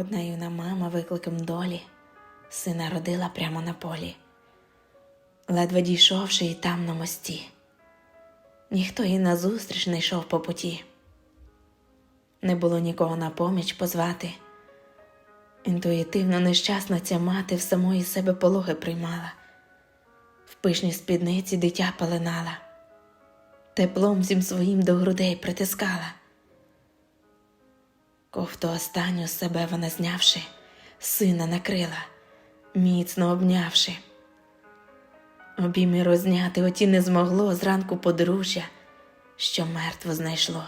Одна юна мама викликом долі сина родила прямо на полі, ледве дійшовши і там на мості. Ніхто їй назустріч не йшов по путі. Не було нікого на поміч позвати. Інтуїтивно нещасна ця мати в самої себе пологи приймала, в пишній спідниці дитя пеленала, теплом всім своїм до грудей притискала. Кофту останню з себе вона знявши, сина накрила, міцно обнявши. Обійми розняти оті не змогло зранку подружжя, що мертво знайшло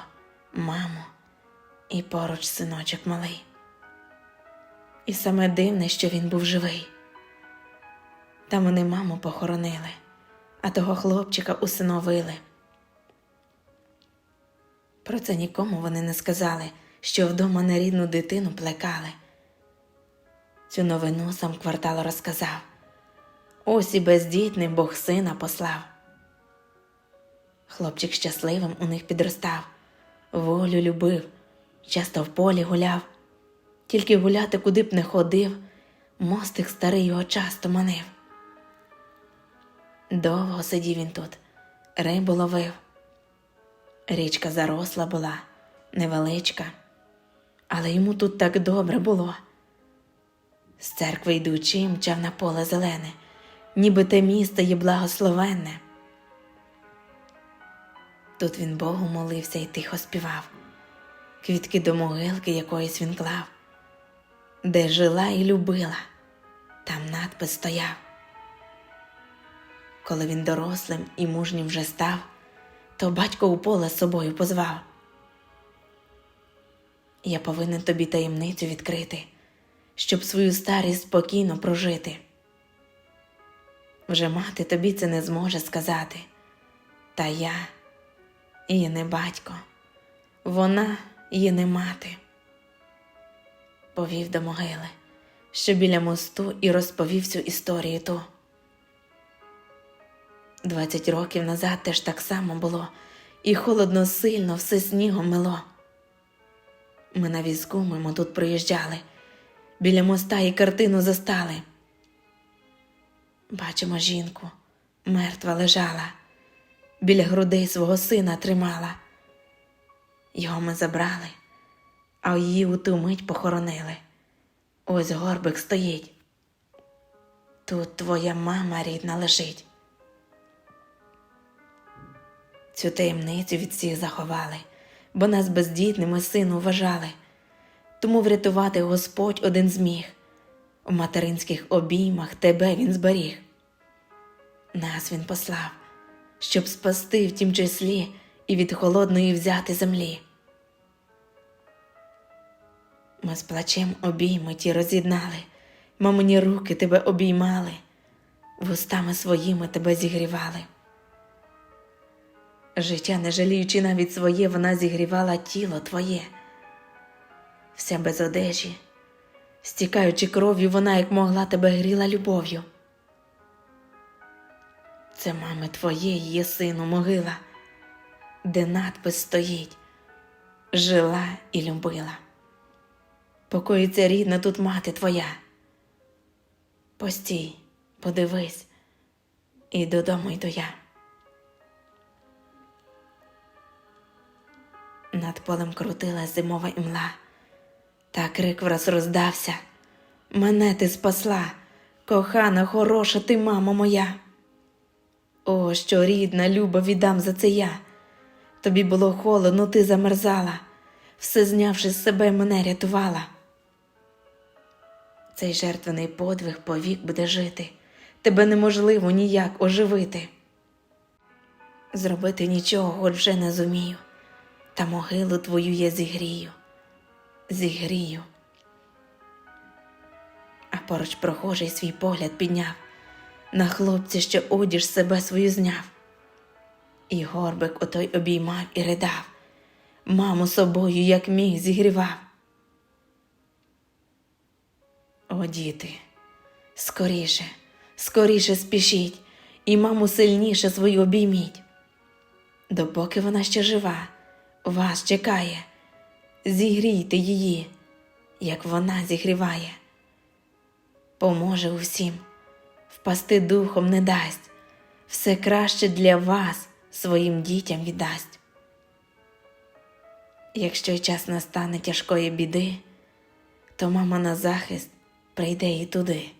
маму і поруч синочок малий. І саме дивне, що він був живий. Там вони маму похоронили, а того хлопчика усиновили. Про це нікому вони не сказали, що вдома нерідну дитину плекали. Цю новину сам квартал розказав. Ось і бездітним Бог сина послав. Хлопчик щасливим у них підростав, волю любив, часто в полі гуляв, тільки гуляти куди б не ходив, мостик старий його часто манив. Довго сидів він тут, рибу ловив. Річка заросла була, невеличка, але йому тут так добре було. З церкви йдучи, мчав на поле зелене, ніби те місто є благословенне. Тут він Богу молився і тихо співав, квітки до могилки якоїсь він клав, де жила і любила, там надпис стояв. Коли він дорослим і мужнім вже став, то батько у поле з собою позвав. Я повинен тобі таємницю відкрити, щоб свою старість спокійно прожити. Вже мати тобі це не зможе сказати, та я є не батько, вона є не мати. Повів до могили, що біля мосту і розповів цю історію ту. Двадцять років назад теж так само було, і холодно сильно все снігом мило. Ми на візку мимо тут проїжджали, біля моста і картину застали. Бачимо жінку, мертва лежала, біля грудей свого сина тримала. Його ми забрали, а її у ту мить похоронили. Ось горбик стоїть. Тут твоя мама рідна лежить. Цю таємницю від всіх заховали, бо нас бездітними сину вважали. Тому врятувати Господь один зміг. У материнських обіймах тебе він зберіг. Нас він послав, щоб спасти в тім числі і від холодної взяти землі. Ми з плачем обійми ті роз'єднали, мамині руки тебе обіймали, вустами своїми тебе зігрівали. Життя, не жаліючи навіть своє, вона зігрівала тіло твоє, вся без одежі, стікаючи кров'ю, вона, як могла, тебе гріла любов'ю. Це мами твоєї є сину могила, де надпис стоїть жила і любила. Покоїться рідна тут мати твоя. Постій, подивись, і додому йду я. Над полем крутилась зимова імла, та крик враз роздався. Мене ти спасла, кохана, хороша ти, мамо моя. О, що рідна, люба, віддам за це я. Тобі було холодно, ти замерзала, все знявши з себе, мене рятувала. Цей жертвений подвиг повік буде жити, тебе неможливо ніяк оживити. Зробити нічого хоч вже не зумію та могилу твою я зігрію, зігрію. А поруч прохожий свій погляд підняв, на хлопця, що одіж себе свою зняв. І горбик отой обіймав і ридав, маму собою, як міг, зігрівав. О, діти, скоріше, скоріше спішіть, і маму сильніше свою обійміть. Допоки вона ще жива, вас чекає, зігрійте її, як вона зігріває, поможе усім, впасти духом не дасть, все краще для вас своїм дітям віддасть. Якщо й час настане тяжкої біди, то мама на захист прийде і туди.